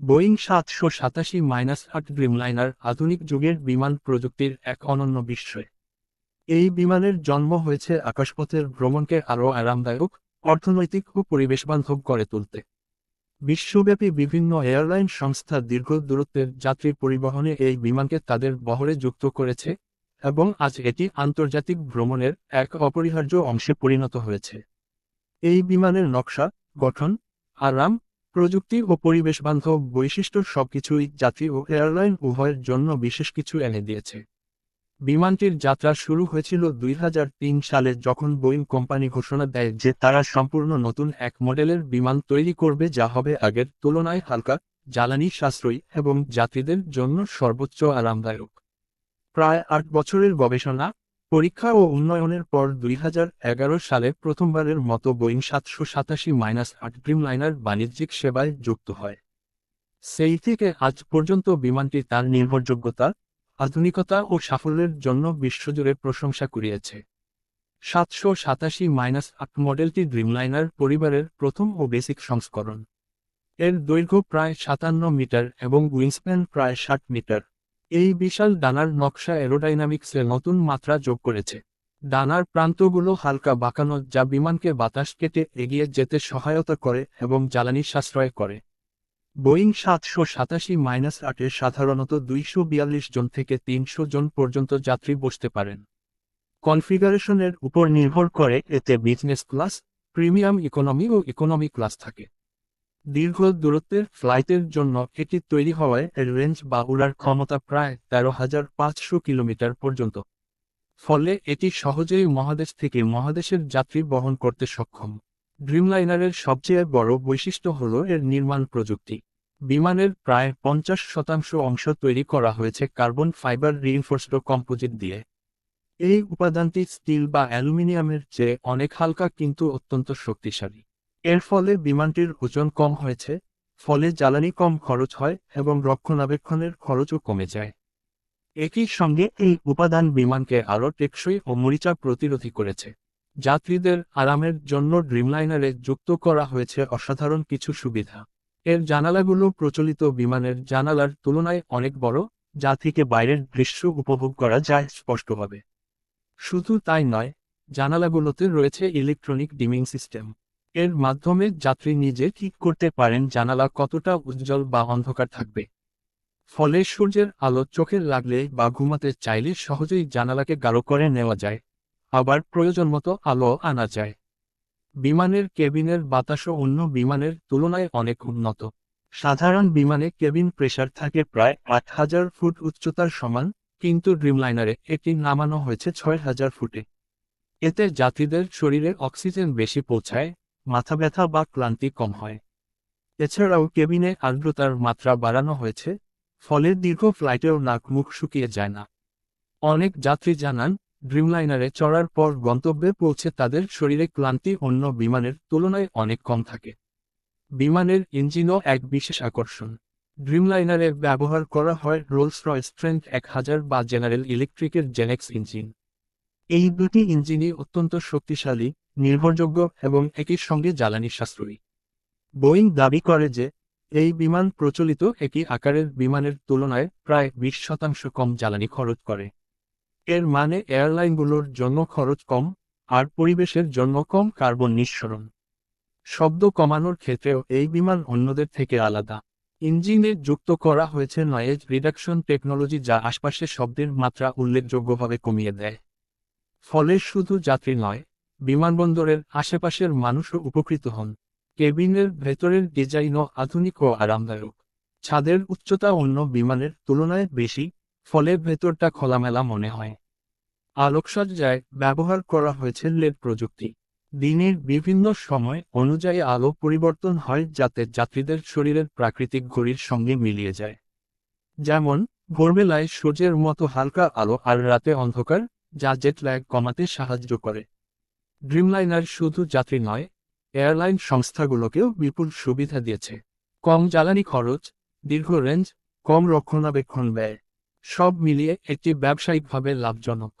Boeing সাতশো সাতাশি minus আট ড্রিমলাইনার আধুনিক যুগের বিমান প্রযুক্তির এক অনন্য বিস্ময়। এই বিমানের জন্ম হয়েছে আকাশপথের ভ্রমণকে আরও আরামদায়ক, অর্থনৈতিক ও পরিবেশবান্ধব করে তুলতে। বিশ্বব্যাপী বিভিন্ন এয়ারলাইন সংস্থা দীর্ঘ দূরত্বের যাত্রী পরিবহনে এই বিমানকে তাদের বহরে যুক্ত করেছে এবং আজ এটি আন্তর্জাতিক ভ্রমণের এক অপরিহার্য অংশে পরিণত হয়েছে। এই বিমানের নকশা, গঠন, আরাম প্রযুক্তি ও পরিবেশবান্ধব বৈশিষ্ট্য সবকিছুই যাত্রী ও এয়ারলাইন উভয়ের জন্য বিশেষ কিছু এনে দিয়েছে। বিমানটির যাত্রা শুরু হয়েছিল দুই হাজার তিন সালে যখন বোয়িং কোম্পানি ঘোষণা দেয় যে তারা সম্পূর্ণ নতুন এক মডেলের বিমান তৈরি করবে যা হবে আগের তুলনায় হালকা, জ্বালানি সাশ্রয়ী এবং যাত্রীদের জন্য সর্বোচ্চ আরামদায়ক। প্রায় আট বছরের গবেষণা পরীক্ষা ও উন্নয়নের পর দুই হাজার এগারো সালে প্রথমবারের মতো বোয়িং সাতশো সাতাশি মাইনাস আট ড্রিমলাইনার বাণিজ্যিক সেবায় যুক্ত হয়। সেই থেকে আজ পর্যন্ত বিমানটি তার নির্ভরযোগ্যতা, আধুনিকতা ও সাফল্যের জন্য বিশ্বজুড়ে প্রশংসা কুড়িয়েছে। সাতশো সাতাশি মাইনাস আট মডেলটি ড্রিমলাইনার পরিবারের প্রথম ও বেসিক সংস্করণ। এর দৈর্ঘ্য প্রায় সাতান্ন মিটার এবং উইংস্প্যান প্রায় ষাট মিটার। এই বিশাল ডানার নকশা এরোডাইনামিক্সে নতুন মাত্রা যোগ করেছে। ডানার প্রান্তগুলো হালকা বাঁকানো যা বিমানকে বাতাস কেটে এগিয়ে যেতে সহায়তা করে এবং জ্বালানি সাশ্রয় করে। বোয়িং সাতশো সাতাশি মাইনাস আটে সাধারণত দুইশো বিয়াল্লিশ জন থেকে তিনশো জন পর্যন্ত যাত্রী বসতে পারেন। কনফিগারেশনের উপর নির্ভর করে এতে বিজনেস ক্লাস, প্রিমিয়াম ইকোনমি ও ইকোনমি ক্লাস থাকে। দীর্ঘ দূরত্বের ফ্লাইটের জন্য এটি তৈরি হওয়ায় এর রেঞ্জ বা উড়ার ক্ষমতা প্রায় তেরো হাজার পাঁচশো কিলোমিটার পর্যন্ত। ফলে এটি সহজেই মহাদেশ থেকে মহাদেশের যাত্রী বহন করতে সক্ষম। ড্রিমলাইনারের সবচেয়ে বড় বৈশিষ্ট্য হল এর নির্মাণ প্রযুক্তি। বিমানের প্রায় পঞ্চাশ শতাংশ অংশ তৈরি করা হয়েছে কার্বন ফাইবার রিইনফোর্সড কম্পোজিট দিয়ে। এই উপাদানটি স্টিল বা অ্যালুমিনিয়ামের চেয়ে অনেক হালকা কিন্তু অত্যন্ত শক্তিশালী। এর ফলে বিমানটির ওজন কম হয়েছে, ফলে জ্বালানি কম খরচ হয় এবং রক্ষণাবেক্ষণের খরচও কমে যায়। একই সঙ্গে এই উপাদান বিমানকে আরও টেকসই ও মরিচা প্রতিরোধী করেছে। যাত্রীদের আরামের জন্য ড্রিমলাইনারে যুক্ত করা হয়েছে অসাধারণ কিছু সুবিধা। এর জানালাগুলো প্রচলিত বিমানের জানালার তুলনায় অনেক বড়, যা থেকে বাইরের দৃশ্য উপভোগ করা যায় স্পষ্টভাবে। শুধু তাই নয়, জানালাগুলোতে রয়েছে ইলেকট্রনিক ডিমিং সিস্টেম। এর মাধ্যমে যাত্রী নিজে ঠিক করতে পারেন জানালা কতটা উজ্জ্বল বা অন্ধকার থাকবে। ফলে সূর্যের আলো চোখে লাগলে বা ঘুমাতে চাইলে সহজেই জানালাকে গাঢ় করে নেওয়া যায়, আবার প্রয়োজন মতো আলো আনা যায়। বিমানের কেবিনের বাতাসও অন্য বিমানের তুলনায় অনেক উন্নত। সাধারণ বিমানে কেবিন প্রেসার থাকে প্রায় আট হাজার ফুট উচ্চতার সমান, কিন্তু ড্রিমলাইনারে এটি নামানো হয়েছে ছয় হাজার ফুটে। এতে যাত্রীদের শরীরে অক্সিজেন বেশি পৌঁছায় মাথা ব্যথা বা ক্লান্তি কম হয়। এছাড়াও কেবিনে আর্দ্রতার মাত্রা বাড়ানো হয়েছে, ফলে দীর্ঘ ফ্লাইটেও নাক মুখ শুকিয়ে যায় না। অনেক যাত্রী জানান, ড্রিমলাইনারে চড়ার পর গন্তব্যে পৌঁছে তাদের শরীরে ক্লান্তি অন্য বিমানের তুলনায় অনেক কম থাকে। বিমানের ইঞ্জিনও এক বিশেষ আকর্ষণ। ড্রিমলাইনারে ব্যবহার করা হয় রোলস রয়েস ট্রেন্ট এক হাজার বা জেনারেল ইলেকট্রিকের জেনেক্স ইঞ্জিন। এই দুটি ইঞ্জিনই অত্যন্ত শক্তিশালী, নির্ভরযোগ্য এবং একই সঙ্গে জ্বালানি সাশ্রয়ী। বোয়িং দাবি করে যে, এই বিমান প্রচলিত একই আকারের বিমানের তুলনায় প্রায় বিশ শতাংশ কম জ্বালানি খরচ করে। এর মানে এয়ারলাইনগুলোর জন্য খরচ কম, আর পরিবেশের জন্য কম কার্বন নিঃসরণ। শব্দ কমানোর ক্ষেত্রেও এই বিমান অন্যদের থেকে আলাদা। ইঞ্জিনে যুক্ত করা হয়েছে নয়েজ রিডাকশন টেকনোলজি যা আশপাশে শব্দের মাত্রা উল্লেখযোগ্যভাবে কমিয়ে দেয়। ফলে শুধু যাত্রী নয়, বিমানবন্দরের আশেপাশের মানুষও উপকৃত হন। কেবিনের ভেতরের ডিজাইনও আধুনিক ও আরামদায়ক। ছাদের উচ্চতা অন্য বিমানের তুলনায় বেশি, ফলে ভেতরটা খোলামেলা মনে হয়। আলোকসজ্জায় ব্যবহার করা হয়েছে লেড প্রযুক্তি। দিনের বিভিন্ন সময় অনুযায়ী আলো পরিবর্তন হয় যাতে যাত্রীদের শরীরের প্রাকৃতিক ঘড়ির সঙ্গে মিলিয়ে যায়। যেমন, ভোরবেলায় সূর্যের মতো হালকা আলো আর রাতে অন্ধকার যা জেট ল্যাগ কমাতে সাহায্য করে। ড্রিমলাইনার শুধু যাত্রী নয় এয়ারলাইন সংস্থাগুলোকেও বিপুল সুবিধা দিয়েছে। কম জ্বালানি খরচ, দীর্ঘ রেঞ্জ কম রক্ষণাবেক্ষণ ব্যয়, সব মিলিয়ে একটি ব্যবসায়িকভাবে লাভজনক।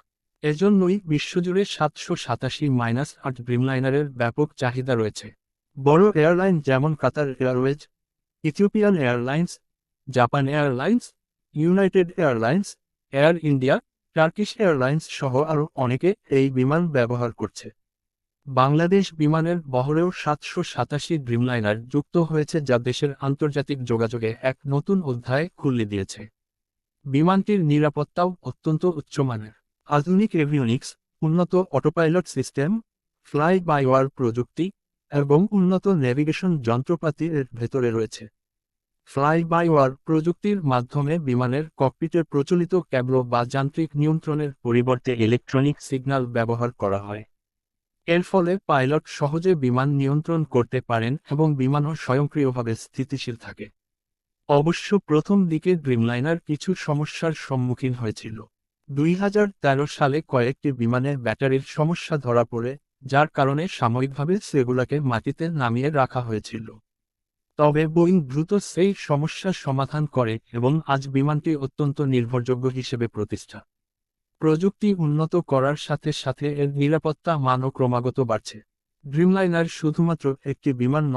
এজন্যই বিশ্বজুড়ে সাতশো সাতাশি মাইনাস আট ড্রিমলাইনারের ব্যাপক চাহিদা রয়েছে। বড় এয়ারলাইন যেমন Qatar Airways Ethiopian Airlines Japan Airlines United Airlines Air India Turkish Airlines সহ আরও অনেকে এই বিমান ব্যবহার করছে। বাংলাদেশ বিমানের বহরেও সাতশো সাতাশি ড্রিমলাইনার যুক্ত হয়েছে যা দেশের আন্তর্জাতিক যোগাযোগে এক নতুন অধ্যায় খুলে দিয়েছে। বিমানটির নিরাপত্তাও অত্যন্ত উচ্চমানের আধুনিক এভিওনিক্স, উন্নত autopilot system fly by wire প্রযুক্তি এবং উন্নত নেভিগেশন যন্ত্রপাতি ভেতরে রয়েছে। ফ্লাই বাই ওয়ার প্রযুক্তির মাধ্যমে বিমানের ককপিটের প্রচলিত ক্যাবলো বা যান্ত্রিক নিয়ন্ত্রণের পরিবর্তে ইলেকট্রনিক সিগন্যাল ব্যবহার করা হয়। এর ফলে পাইলট সহজে বিমান নিয়ন্ত্রণ করতে পারেন এবং বিমানও স্বয়ংক্রিয়ভাবে স্থিতিশীল থাকে। অবশ্য প্রথম দিকে ড্রিমলাইনার কিছু সমস্যার সম্মুখীন হয়েছিল। দুই হাজার তেরো সালে কয়েকটি বিমানে ব্যাটারির সমস্যা ধরা পড়ে, যার কারণে সাময়িকভাবে সেগুলোকে মাটিতে নামিয়ে রাখা হয়েছিল। তবে বোয়িং দ্রুত সেই সমস্যার সমাধান করে এবং আজ বিমানটি অত্যন্ত নির্ভরযোগ্য হিসেবে প্রতিষ্ঠা। প্রযুক্তি উন্নত করার সাথে সাথে এর নিরাপত্তা মানও ক্রমাগত বাড়ছে। ড্রিমলাইনার শুধুমাত্র একটি বিমান নয়